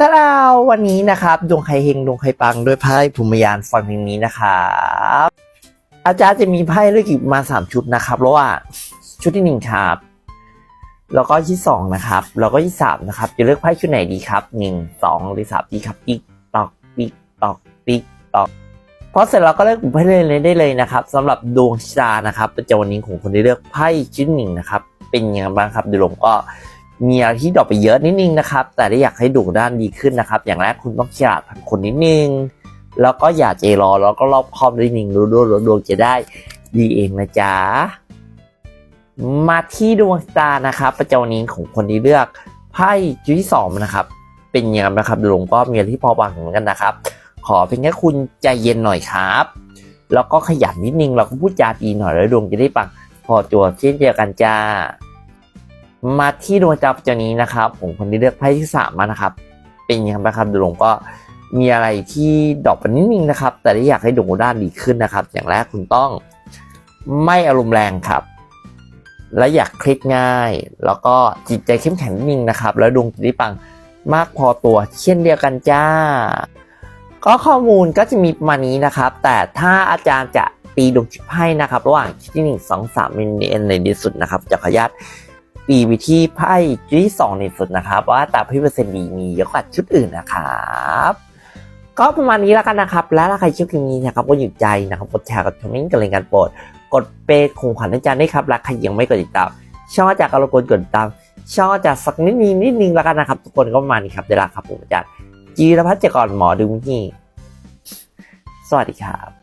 ตาดาววันนี้นะครับดวงใครเฮงดวงใครปังด้วยไพ่ภูมิยานฟังเพลงนี้นะครับอาจารย์จะมีไพ่เลือกหยิบมาสามชุดนะครับระหว่าชุดที่หนึ่งครับแล้วก็ที่สองนะครับ แล้วก็ที่สามนะครับ จะเลือกไพ่ชุดไหนดีครับหนึ่งสองหรือสามดีครับติ๊กตอกติ๊กตอกติ๊กตอกพอเสร็จเราก็เลือกไพ่เลยได้เลยนะครับสำหรับดวงชะตานะครับประจำวันนี้ของคนที่เลือกไพ่ชุดหนึ่งนะครับ เป็นยังไงบ้างครับดูลงก็ มีอะไรที่ดรอปไปเยอะนิดนึงนะครับ แต่ถ้าอยากให้ดูด้านดีขึ้นนะครับ อย่างแรกคุณต้องฉลาดทางคนนิดนึง แล้วก็อย่าใจรอแล้วก็รอบคอบนิดนึงรู้ด้วยดวงจะได้ดีเองนะจ๊ะ มาที่ดวงตานะครับ ประจำวันนี้ของคนที่เลือกไพ่จุดที่สองนะครับ เป็นยังไงนะครับดูลงก็มีอะไรที่พอบังเหมือนกันนะครับ ขอเพียงแค่คุณใจเย็นหน่อยครับ แล้วก็ขยันนิดนึงเราก็พูดจาดีหน่อยแล้วดวงจะได้ปังพอตัวเช่นเดียวกันจ้า มาที่ดวงดาวประจำนี้นะครับผมคนที่เลือกไพ่ที่สามมานะครับ เป็นยังไงบ้างครับดูลงก็มีอะไรที่ดรอปไปนิดนึงนะครับ แต่ที่อยากให้ดวงด้านดีขึ้นนะครับ อย่างแรกคุณต้องไม่อารมณ์แรงครับ และอยากคลิกง่าย แล้วก็จิตใจเข้มแข็งนิดนึงนะครับ แล้วดวงจะได้ปังมากพอตัวเช่นเดียวกันจ้า ก็ข้อมูลก็จะมีประมาณนี้นะครับ แต่ถ้าอาจารย์จะตีดวงชิปให้นะครับ ระหว่างที่หนึ่งสองสามมิลเป็นในที่สุดนะครับจะขออนุญาต ตีไปที่ไพ่ชุดที่สองในสุดนะครับ ว่าแต่พี่เปอร์เซ็นต์ดีมีเยอะกว่าชุดอื่นนะครับก็ประมาณนี้แล้วกันนะครับ และถ้าใครชอบคลิปนี้นะครับก็หยุดใจนะครับกดแชร์กดคอมเมนต์กันเลยกันโปรดกดเปย์คงขวัญอาจารย์ด้วยครับและใครยังไม่กดติดตามช่องอาจารย์ก็รกวนกดติดตามช่องจารย์สักนิดนึงนิดนึงแล้วกันนะครับ ทุกคนก็ประมาณนี้ครับเดี๋ยวลาครับผมอาจารย์จีรพัฒน์เจก่อนหมอดูมี่สวัสดีครับ